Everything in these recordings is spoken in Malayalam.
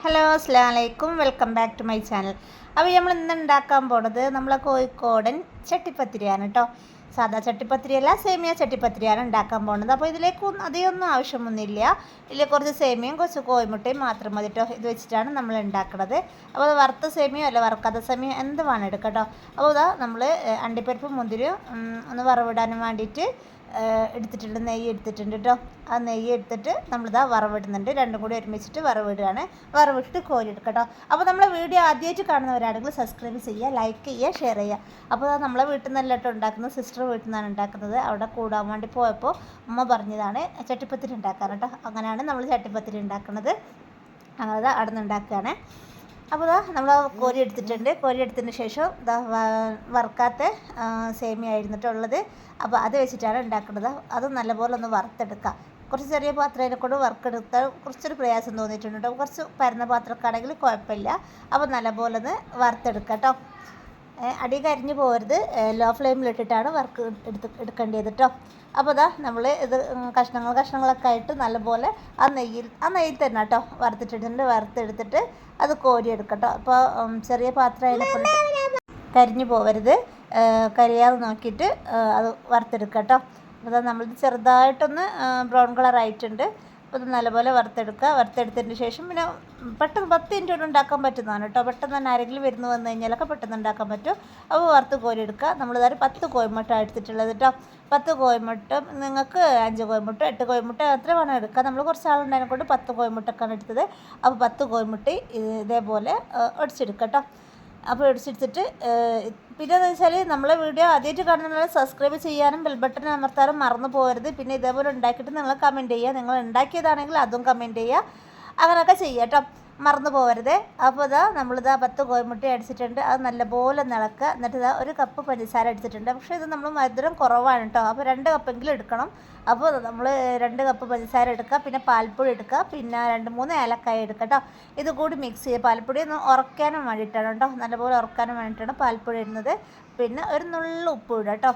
ഹലോ അസ്സാം വലൈക്കും welcome back to my channel അപ്പോൾ നമ്മൾ ഇന്ന് ഉണ്ടാക്കാൻ പോണത് നമ്മളെ കോഴിക്കോടൻ ചട്ടിപ്പത്തിരിയാണ് കേട്ടോ സാധാ ചട്ടിപ്പത്തിരിയല്ല സേമിയ ചട്ടിപ്പത്തിരിയാണ് ഉണ്ടാക്കാൻ പോകുന്നത് അപ്പോൾ ഇതിലേക്ക് അധികമൊന്നും ആവശ്യമൊന്നുമില്ല. ഇതിൽ കുറച്ച് സേമിയയും കുറച്ച് കോഴിമുട്ടയും മാത്രം മതി കേട്ടോ ഇത് വെച്ചിട്ടാണ് നമ്മൾ ഉണ്ടാക്കുന്നത് അപ്പോൾ അത് വറുത്ത സേമിയോ അല്ല വറുക്കാത്ത സേമിയോ എന്ത് വേണം എടുക്കാം കേട്ടോ അപ്പോൾ ഇതാ നമ്മൾ അണ്ടിപ്പരിപ്പ് മുന്തിരി ഒന്ന് വറവിടാനും വേണ്ടിയിട്ട് എടുത്തിട്ടുണ്ട് നെയ്യ് എടുത്തിട്ടുണ്ട് കേട്ടോ ആ നെയ്യ് എടുത്തിട്ട് നമ്മളിതാ വറവിടുന്നുണ്ട്. രണ്ടും കൂടി ഒരുമിച്ചിട്ട് വറവിടുകയാണ്. വറവിട്ടിട്ട് കോരിയെടുക്കുക കേട്ടോ അപ്പോൾ നമ്മളെ വീഡിയോ ആദ്യമായിട്ട് കാണുന്നവരാണെങ്കിൽ സബ്സ്ക്രൈബ് ചെയ്യുക ലൈക്ക് ചെയ്യുക ഷെയർ ചെയ്യുക. അപ്പോൾ നമ്മളെ വീട്ടിൽ നിന്നല്ല കേട്ടോ ഉണ്ടാക്കുന്നത്? സിസ്റ്റർ വീട്ടിൽ നിന്നാണ് ഉണ്ടാക്കുന്നത്. അവിടെ കൂടാൻ വേണ്ടി പോയപ്പോൾ അമ്മ പറഞ്ഞതാണ് ചട്ടിപ്പത്തിരി ഉണ്ടാക്കാൻ കേട്ടോ അങ്ങനെയാണ് നമ്മൾ ചട്ടിപ്പത്തിരി ഉണ്ടാക്കുന്നത് അങ്ങനെ അവിടെ നിന്ന് ഉണ്ടാക്കുകയാണ് അപ്പോൾ ഇതാ നമ്മൾ കോരി എടുത്തിട്ടുണ്ട്. കോരി എടുത്തതിന് ശേഷം ഇതാ വറുക്കാത്ത സേമിയ ആയിരുന്നിട്ടുള്ളത്. അപ്പോൾ അത് വെച്ചിട്ടാണ് ഉണ്ടാക്കുന്നത്. അത് നല്ലപോലെ ഒന്ന് വറുത്തെടുക്കുക കുറച്ച് ചെറിയ പാത്രത്തിനെ കൊണ്ട് വറുക്കെടുത്താൽ കുറച്ചൊരു പ്രയാസം തോന്നിയിട്ടുണ്ട് കുറച്ച് പരന്ന പാത്രമൊക്കെ ആണെങ്കിൽ കുഴപ്പമില്ല. അപ്പോൾ നല്ലപോലെ ഒന്ന് വറുത്തെടുക്കാം കേട്ടോ. അടി കരിഞ്ഞു പോകരുത്. ലോ ഫ്ലെയിമിലിട്ടിട്ടാണ് വർക്ക് എടുത്ത് എടുക്കേണ്ടത് കേട്ടോ അപ്പോൾ അതാ നമ്മൾ ഇത് കഷ്ണങ്ങൾ കഷ്ണങ്ങളൊക്കെ ആയിട്ട് നല്ലപോലെ ആ നെയ്യിൽ ആ നെയ്യിൽ തന്നെ കേട്ടോ വറുത്തിട്ടിട്ടുണ്ട്. വറുത്തെടുത്തിട്ട് അത് കോരിയെടുക്കട്ടോ. അപ്പോൾ ചെറിയ പാത്രം കരിഞ്ഞു പോകരുത്. കരിയാതെ നോക്കിയിട്ട് അത് വറുത്തെടുക്കുക കേട്ടോ അപ്പോൾ നമ്മളിത് ചെറുതായിട്ടൊന്ന് ബ്രൗൺ കളർ ആയിട്ടുണ്ട്. അപ്പോൾ ഇത് നല്ലപോലെ വറുത്തെടുക്കുക. വറുത്തെടുത്തതിന് ശേഷം പിന്നെ പെട്ടെന്ന് പത്ത് മിനിറ്റ് കൊണ്ട് ഉണ്ടാക്കാൻ പറ്റുന്നതാണ് കേട്ടോ. പെട്ടെന്ന് തന്നെ ആരെങ്കിലും വരുന്നു വന്നു കഴിഞ്ഞാലൊക്കെ പെട്ടെന്ന് ഉണ്ടാക്കാൻ പറ്റും. അപ്പോൾ വറുത്ത് കോരി എടുക്കുക നമ്മൾ ഇതാ പത്ത് കോയമുട്ട എടുത്തിട്ടുള്ളത് കേട്ടോ. പത്ത് കോയമുട്ട നിങ്ങൾക്ക് അഞ്ച് കോയമുട്ട എട്ട് കോയമുട്ട എത്ര വേണം എടുക്കുക നമ്മൾ കുറച്ച് ആളുണ്ടായതിനെ കൊണ്ട് പത്ത് കോയമുട്ടൊക്കെയാണ് എടുത്തത്. അപ്പോൾ പത്ത് കോയമുട്ട ഇതേപോലെ ഒടിച്ചെടുക്കുക കേട്ടോ. അപ്പോൾ ഒടിച്ചെടുത്തിട്ട് പിന്നെ എന്ന് വെച്ചാൽ നമ്മളെ വീഡിയോ ആദ്യമായിട്ട് കാണുന്ന സബ്സ്ക്രൈബ് ചെയ്യാനും ബെൽ ബട്ടൺ അമർത്താനും മറന്നു പോകരുത്. പിന്നെ ഇതേപോലെ ഉണ്ടാക്കിയിട്ട് നിങ്ങൾ കമന്റ് ചെയ്യുക. നിങ്ങൾ ഉണ്ടാക്കിയതാണെങ്കിൽ അതും കമന്റ് ചെയ്യുക. അങ്ങനെയൊക്കെ ചെയ്യാം കേട്ടോ. മറന്നു പോകരുത് അപ്പോൾ ഇതാ നമ്മളിതാ പത്ത് കോയമുട്ട അടിച്ചിട്ടുണ്ട്. അത് നല്ലപോലെ നിളക്കുക. എന്നിട്ട് ഇതാ ഒരു കപ്പ് പഞ്ചസാര എടുത്തിട്ടുണ്ട് പക്ഷേ ഇത് നമ്മൾ മധുരം കുറവാണ് കേട്ടോ അപ്പോൾ രണ്ട് കപ്പെങ്കിലും എടുക്കണം. അപ്പോൾ നമ്മൾ രണ്ട് കപ്പ് പഞ്ചസാര എടുക്കുക. പിന്നെ പാൽപ്പൊടി എടുക്കുക. പിന്നെ രണ്ട് മൂന്ന് ഏലക്കായ എടുക്കുക കേട്ടോ ഇത് കൂടി മിക്സ് ചെയ്യുക. പാൽപ്പൊടി ഒന്ന് ഉറക്കാനും വേണ്ടിയിട്ടാണ് കേട്ടോ നല്ലപോലെ ഉറക്കാനും വേണ്ടിയിട്ടാണ് പാൽപ്പൊടി ഇടുന്നത്. പിന്നെ ഒരു നുള്ള ഉപ്പ് ഇടുക കേട്ടോ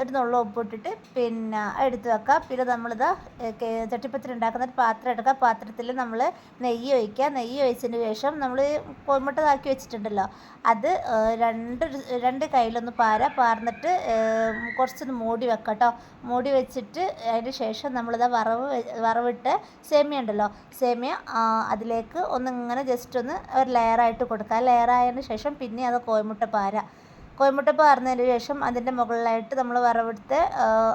ഒരു നുള്ള ഉപ്പിട്ടിട്ട് പിന്നെ എടുത്ത് വെക്കുക പിന്നെ നമ്മളിത് ചട്ടിപ്പത്തിരി ഉണ്ടാക്കുന്ന ഒരു പാത്രം എടുക്കുക പാത്രത്തിൽ നമ്മൾ നെയ്യ് ഒഴിക്കുക. നെയ്യ് ഒഴിച്ചതിന് ശേഷം നമ്മൾ കോഴിമുട്ടതാക്കി വെച്ചിട്ടുണ്ടല്ലോ. അത് രണ്ട് രണ്ട് കയ്യിലൊന്ന് പാര. പാർന്നിട്ട് കുറച്ചൊന്ന് മൂടി വെക്കുക കേട്ടോ മൂടി വെച്ചിട്ട് അതിന് ശേഷം നമ്മളിത് വറവ് വറവിട്ട് സേമിയ ഉണ്ടല്ലോ. സേമിയ അതിലേക്ക് ഒന്ന് ഇങ്ങനെ ജസ്റ്റ് ഒന്ന് ഒരു ലെയറായിട്ട് കൊടുക്കുക ലെയറായതിന് ശേഷം പിന്നെ അത് കോഴിമുട്ട പാര. കോഴിമുട്ട പാർന്നതിന് ശേഷം അതിന്റെ മുകളിലായിട്ട് നമ്മൾ വറവെടുത്ത്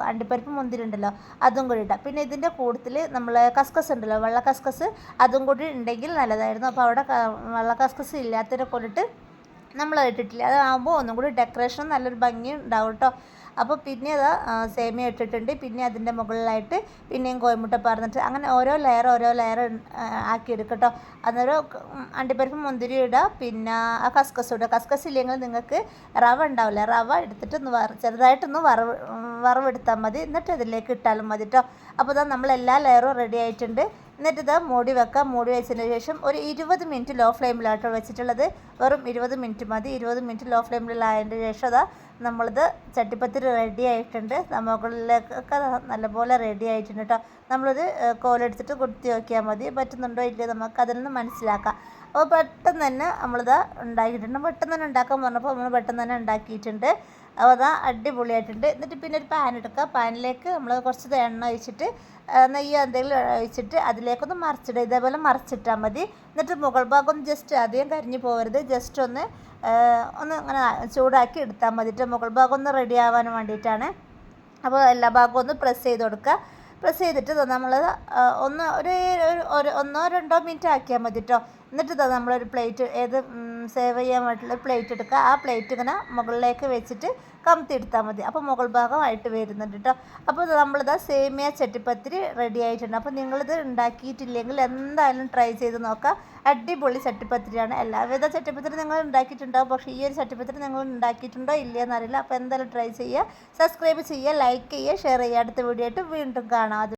അണ്ടിപ്പരിപ്പ് മുന്തിരി ഉണ്ടല്ലോ അതും കൂടി ഇടാം. പിന്നെ ഇതിന്റെ കൂട്ടത്തിൽ നമ്മൾ കസ്കസ് ഉണ്ടല്ലോ വെള്ള കസ്കസ് അതും കൂടി ഉണ്ടെങ്കിൽ നല്ലതായിരുന്നു. അപ്പോൾ അവിടെ വെള്ള കസ്കസ് ഇല്ലാത്തതിനെ കൊണ്ടിട്ട് നമ്മൾ ഇട്ടിട്ടില്ല അതാകുമ്പോൾ ഒന്നും കൂടി ഡെക്കറേഷൻ നല്ലൊരു ഭംഗി ഉണ്ടാവും കേട്ടോ അപ്പോൾ പിന്നെ അത് സേമിയ ഇട്ടിട്ടുണ്ട്. പിന്നെ അതിന്റെ മുകളിലായിട്ട് പിന്നെയും കോയമുട്ട പറഞ്ഞിട്ട് അങ്ങനെ ഓരോ ലെയർ ഓരോ ലെയർ ആക്കി എടുക്കട്ടോ അന്നേരം അണ്ടിപ്പരിപ്പ് മുന്തിരി ഇടുക പിന്നെ ആ കസ്കസ് ഇടുക കസ്കസ് ഇല്ലെങ്കിൽ നിങ്ങൾക്ക് റവ ഉണ്ടാവില്ല. റവ എടുത്തിട്ട് ഒന്ന് വറ ചെറുതായിട്ടൊന്ന് വറവ് വറവെടുത്താൽ മതി. എന്നിട്ട് അതിലേക്ക് ഇട്ടാലും മതി കേട്ടോ അപ്പോൾ ഇതാ നമ്മൾ എല്ലാ ലെയറും റെഡി ആയിട്ടുണ്ട്. എന്നിട്ട് മൂടി വെക്കാം. മൂടി വെച്ചതിന് ശേഷം ഒരു ഇരുപത് മിനിറ്റ് ലോ ഫ്ലെയിമിലാട്ടോ വെച്ചിട്ടുള്ളത്. വെറും ഇരുപത് മിനിറ്റ് മതി. ഇരുപത് മിനിറ്റ് ലോ ഫ്ലെയിമിലായതിന് ശേഷം അതാ നമ്മളിത് ചട്ടിപ്പത്തിരി റെഡി ആയിട്ടുണ്ട്. മുകളിലേക്കൊക്കെ നല്ലപോലെ റെഡി ആയിട്ടുണ്ട് കേട്ടോ. നമ്മളൊരു കോലെടുത്തിട്ട് കുത്തി നോക്കിയാൽ മതി. പറ്റുന്നുണ്ടോ ഇല്ലയോ നമുക്ക് അതിൽ നിന്ന് മനസ്സിലാക്കാം. അപ്പോൾ പെട്ടെന്ന് തന്നെ നമ്മളിത് ഉണ്ടാക്കിയിട്ടുണ്ട്. പെട്ടെന്ന് തന്നെ ഉണ്ടാക്കാൻ പറഞ്ഞപ്പോൾ നമ്മൾ പെട്ടെന്ന് തന്നെ ഉണ്ടാക്കിയിട്ടുണ്ട്. അപ്പോൾ അതാ അടിപൊളിയായിട്ടുണ്ട്. എന്നിട്ട് പിന്നെ ഒരു പാൻ എടുക്കുക. പാനിലേക്ക് നമ്മൾ കുറച്ച് എണ്ണ ഒഴിച്ചിട്ട് നെയ്യ് എന്തെങ്കിലും ഒഴിച്ചിട്ട് അതിലേക്കൊന്ന് മറിച്ചിടുക. ഇതേപോലെ മറിച്ചിട്ടാൽ മതി. എന്നിട്ട് മുകൾ ഭാഗം ഒന്ന് ജസ്റ്റ് അധികം കരിഞ്ഞു പോകരുത്. ജസ്റ്റ് ഒന്ന് ഒന്ന് അങ്ങനെ ചൂടാക്കി എടുത്താൽ മതിയിട്ട് മുകൾ ഭാഗം ഒന്ന് റെഡി ആവാൻ വേണ്ടിയിട്ടാണ്. അപ്പോൾ എല്ലാ ഭാഗവും ഒന്ന് പ്രസ് ചെയ്ത് കൊടുക്കുക. പ്രസ് ചെയ്തിട്ട് നമ്മൾ ഒന്ന് ഒരു ഒന്നോ രണ്ടോ മിനിറ്റ് ആക്കിയാൽ മതി കേട്ടോ എന്നിട്ട് നമ്മളൊരു പ്ലേറ്റ് ഏത് സേവ് ചെയ്യാൻ വേണ്ടിയിട്ടുള്ള പ്ലേറ്റ് എടുക്കുക. ആ പ്ലേറ്റ് ഇങ്ങനെ മുകളിലേക്ക് വെച്ചിട്ട് കമത്തി എടുത്താൽ മതി. അപ്പോൾ മുകൾ ഭാഗമായിട്ട് വരുന്നുണ്ട് കേട്ടോ അപ്പോൾ നമ്മളിത് സേമിയ ചട്ടിപ്പത്തിരി റെഡി ആയിട്ടുണ്ട്. അപ്പോൾ നിങ്ങളിത് ഉണ്ടാക്കിയിട്ടില്ലെങ്കിൽ എന്തായാലും ട്രൈ ചെയ്ത് നോക്കുക. അടിപൊളി ചട്ടിപ്പത്തിരിയാണ്. എല്ലാവിധ ചട്ടിപ്പത്തിരി നിങ്ങൾ ഉണ്ടാക്കിയിട്ടുണ്ടാവും പക്ഷേ ഈ ഒരു ചട്ടിപ്പത്തിരി നിങ്ങൾ ഉണ്ടാക്കിയിട്ടുണ്ടോ? ഇല്ലയെന്ന് എന്നറിയില്ല അപ്പോൾ എന്തായാലും ട്രൈ ചെയ്യുക. സബ്സ്ക്രൈബ് ചെയ്യുക ലൈക്ക് ചെയ്യുക ഷെയർ ചെയ്യുക. അടുത്ത വീഡിയോ ആയിട്ട് വീണ്ടും കാണാം.